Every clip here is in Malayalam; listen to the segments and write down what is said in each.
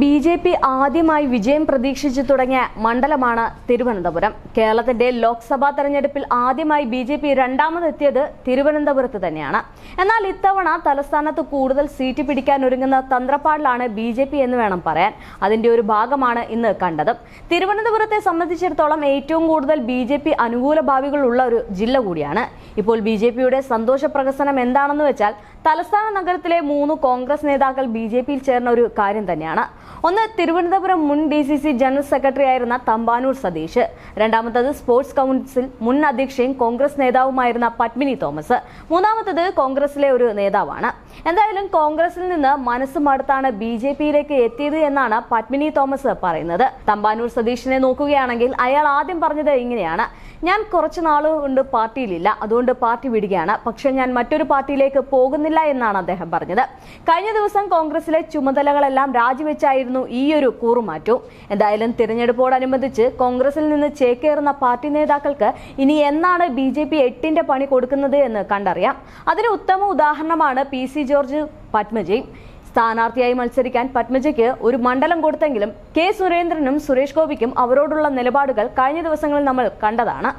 ബി ജെ പി ആദ്യമായി വിജയം പ്രതീക്ഷിച്ചു തുടങ്ങിയ മണ്ഡലമാണ് തിരുവനന്തപുരം. കേരളത്തിന്റെ ലോക്സഭാ തെരഞ്ഞെടുപ്പിൽ ആദ്യമായി ബി ജെ പി രണ്ടാമതെത്തിയത് തിരുവനന്തപുരത്ത് തന്നെയാണ്. എന്നാൽ ഇത്തവണ തലസ്ഥാനത്ത് കൂടുതൽ സീറ്റ് പിടിക്കാൻ ഒരുങ്ങുന്ന തന്ത്രപ്പാടിലാണ് ബി ജെ പി എന്ന് വേണം പറയാൻ. അതിന്റെ ഒരു ഭാഗമാണ് ഇന്ന് കണ്ടത്. തിരുവനന്തപുരത്തെ സംബന്ധിച്ചിടത്തോളം ഏറ്റവും കൂടുതൽ ബി ജെ പി അനുകൂല ഭാവികളുള്ള ഒരു ജില്ല കൂടിയാണ്. ഇപ്പോൾ ബി ജെ പിയുടെ സന്തോഷ പ്രകസനം എന്താണെന്ന് വെച്ചാൽ തലസ്ഥാന നഗരത്തിലെ മൂന്ന് കോൺഗ്രസ് നേതാക്കൾ ബി ജെ പിയിൽ ചേർന്ന ഒരു കാര്യം തന്നെയാണ്. ഒന്ന് തിരുവനന്തപുരം മുൻ D C C general secretary ആയിരുന്ന തമ്പാനൂർ സതീഷ്. രണ്ടാമത്തത് സ്പോർട്സ് കൗൺസിൽ മുൻ അധ്യക്ഷയും കോൺഗ്രസ് നേതാവുമായിരുന്ന പത്മിനി തോമസ്. മൂന്നാമത്തത് കോൺഗ്രസിലെ ഒരു നേതാവാണ്. എന്തായാലും കോൺഗ്രസിൽ നിന്ന് മനസ്സ് മടുത്താണ് ബി ജെ പിയിലേക്ക് എത്തിയത് എന്നാണ് പത്മിനി തോമസ് പറയുന്നത്. തമ്പാനൂർ സതീഷിനെ നോക്കുകയാണെങ്കിൽ അയാൾ ആദ്യം പറഞ്ഞത് ഇങ്ങനെയാണ്. ഞാൻ കുറച്ച് നാളുകൊണ്ട് പാർട്ടിയിലില്ല അതുകൊണ്ട് പാർട്ടി വിടുകയാണ്. പക്ഷെ ഞാൻ മറ്റൊരു പാർട്ടിയിലേക്ക് പോകുന്നില്ല എന്നാണ് അദ്ദേഹം പറഞ്ഞത്. കഴിഞ്ഞ ദിവസം കോൺഗ്രസിലെ ചുമതലകളെല്ലാം രാജിവെച്ചായിരുന്നു ഈ ഒരു കൂറുമാറ്റവും എന്തായാലും തിരഞ്ഞെടുപ്പോടനുബന്ധിച്ച് കോൺഗ്രസിൽ നിന്ന് ചേക്കേറുന്ന പാർട്ടി നേതാക്കൾക്ക് ഇനി എന്നാണ് ബി ജെ പി എട്ടിന്റെ പണി കൊടുക്കുന്നത് എന്ന് കണ്ടറിയാം. അതിന് ഉത്തമ ഉദാഹരണമാണ് പി സി ജോർജ് പത്മജയും സ്ഥാനാർത്ഥിയായി മത്സരിക്കാൻ പത്മജയ്ക്ക് ഒരു മണ്ഡലം കൊടുത്തെങ്കിലും കെ സുരേന്ദ്രനും സുരേഷ് ഗോപിക്കും അവരോടുള്ള നിലപാടുകൾ കഴിഞ്ഞ ദിവസങ്ങളിൽ നമ്മൾ കണ്ടതാണ്.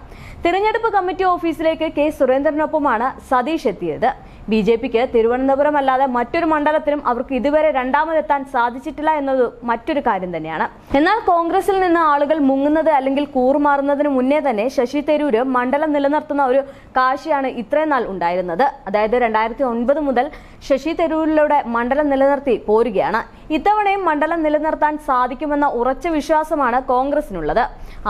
തിരഞ്ഞെടുപ്പ് കമ്മിറ്റി ഓഫീസിലേക്ക് കെ സുരേന്ദ്രനൊപ്പമാണ് സതീഷ് എത്തിയത്. ബി ജെ പിക്ക് തിരുവനന്തപുരം അല്ലാതെ മറ്റൊരു മണ്ഡലത്തിലും അവർക്ക് ഇതുവരെ രണ്ടാമതെത്താൻ സാധിച്ചിട്ടില്ല എന്നത് മറ്റൊരു കാര്യം തന്നെയാണ്. എന്നാൽ കോൺഗ്രസിൽ നിന്ന് ആളുകൾ മുങ്ങുന്നത് അല്ലെങ്കിൽ കൂറുമാറുന്നതിന് മുന്നേ തന്നെ ശശി തരൂര് മണ്ഡലം നിലനിർത്തുന്ന ഒരു കാഴ്ചയാണ് ഇത്രയും നാൾ ഉണ്ടായിരുന്നത്. അതായത് രണ്ടായിരത്തി ഒൻപത് മുതൽ ശശി തരൂരിലൂടെ മണ്ഡലം നിലനിർത്തി പോരുകയാണ്. ഇത്തവണയും മണ്ഡലം നിലനിർത്താൻ സാധിക്കുമെന്ന ഉറച്ച വിശ്വാസമാണ് കോൺഗ്രസിനുള്ളത്.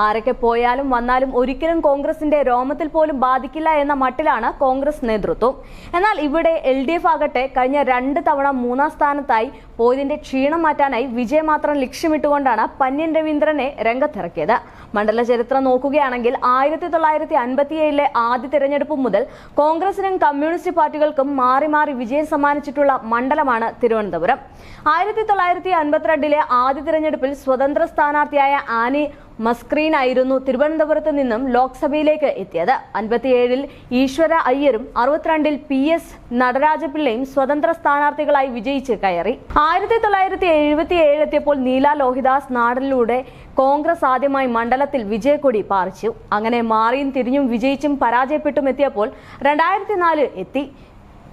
ആരൊക്കെ പോയാലും വന്നാലും ഒരിക്കലും കോൺഗ്രസിന്റെ രോമത്തിൽ പോലും ബാധിക്കില്ല എന്ന മട്ടിലാണ് കോൺഗ്രസ് നേതൃത്വം. എന്നാൽ ഇവിടെ എൽ ഡി എഫ് ആകട്ടെ കഴിഞ്ഞ രണ്ട് തവണ മൂന്നാം സ്ഥാനത്തായി പോയതിന്റെ ക്ഷീണം മാറ്റാനായി വിജയം മാത്രം ലക്ഷ്യമിട്ടുകൊണ്ടാണ് പന്യൻ രവീന്ദ്രനെ രംഗത്തിറക്കിയത്. മണ്ഡല ചരിത്രം നോക്കുകയാണെങ്കിൽ ആയിരത്തി തൊള്ളായിരത്തി അൻപത്തിയേഴിലെ ആദ്യ തിരഞ്ഞെടുപ്പ് മുതൽ കോൺഗ്രസിനും കമ്മ്യൂണിസ്റ്റ് പാർട്ടികൾക്കും മാറി മാറി വിജയം സമ്മാനിച്ചിട്ടുള്ള മണ്ഡലമാണ് തിരുവനന്തപുരം. ആയിരത്തി തൊള്ളായിരത്തി അൻപത്തിരണ്ടിലെ ആദ്യ തിരഞ്ഞെടുപ്പിൽ സ്വതന്ത്ര സ്ഥാനാർത്ഥിയായ ആനി മസ്ക്രീൻ ആയിരുന്നു തിരുവനന്തപുരത്ത് നിന്നും ലോക്സഭയിലേക്ക് എത്തിയത്. അൻപത്തിയേഴിൽ ഈശ്വര അയ്യരും അറുപത്തിരണ്ടിൽ പി എസ് നടരാജപിള്ളയും സ്വതന്ത്ര സ്ഥാനാർത്ഥികളായി വിജയിച്ച് കയറി. ആയിരത്തി തൊള്ളായിരത്തി എഴുപത്തി ഏഴ് എത്തിയപ്പോൾ നീല ലോഹിദാസ് നാടിലൂടെ കോൺഗ്രസ് ആദ്യമായി മണ്ഡലത്തിൽ വിജയക്കൊടി പാറിച്ചു. അങ്ങനെ മാറിയും തിരിഞ്ഞും വിജയിച്ചും പരാജയപ്പെട്ടും എത്തിയപ്പോൾ രണ്ടായിരത്തി നാല് എത്തി.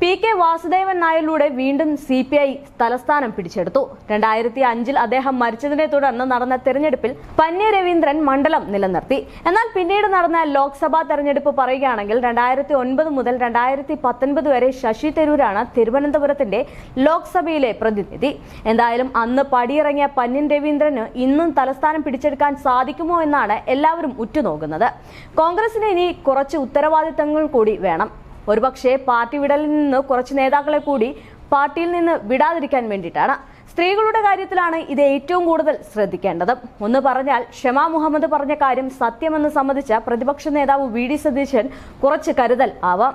പി കെ വാസുദേവൻ നായരിലൂടെ വീണ്ടും സി പി ഐ തലസ്ഥാനം പിടിച്ചെടുത്തു. രണ്ടായിരത്തി അഞ്ചിൽ അദ്ദേഹം മരിച്ചതിനെ തുടർന്ന് നടന്ന തെരഞ്ഞെടുപ്പിൽ പന്നി രവീന്ദ്രൻ മണ്ഡലം നിലനിർത്തി. എന്നാൽ പിന്നീട് നടന്ന ലോക്സഭാ തെരഞ്ഞെടുപ്പ് പറയുകയാണെങ്കിൽ രണ്ടായിരത്തി ഒൻപത് മുതൽ രണ്ടായിരത്തി പത്തൊൻപത് വരെ ശശി തരൂരാണ് തിരുവനന്തപുരത്തിന്റെ ലോക്സഭയിലെ പ്രതിനിധി. എന്തായാലും അന്ന് പടിയിറങ്ങിയ പന്നിൻ രവീന്ദ്രന് ഇന്നും തലസ്ഥാനം പിടിച്ചെടുക്കാൻ സാധിക്കുമോ എന്നാണ് എല്ലാവരും ഉറ്റുനോക്കുന്നത്. കോൺഗ്രസിന് ഇനി കുറച്ച് ഉത്തരവാദിത്തങ്ങൾ കൂടി വേണം. ഒരുപക്ഷെ പാർട്ടി വിടലിൽ നിന്ന് കുറച്ച് നേതാക്കളെ കൂടി പാർട്ടിയിൽ നിന്ന് വിടാതിരിക്കാൻ വേണ്ടിയിട്ടാണ്. സ്ത്രീകളുടെ കാര്യത്തിലാണ് ഇത് ഏറ്റവും കൂടുതൽ ശ്രദ്ധിക്കേണ്ടത്. ഒന്ന് പറഞ്ഞാൽ ഷമാ മുഹമ്മദ് പറഞ്ഞ കാര്യം സത്യമെന്ന് സമ്മതിച്ച പ്രതിപക്ഷ നേതാവ് വി ഡി സതീശൻ കുറച്ച് കരുതൽ ആവാം.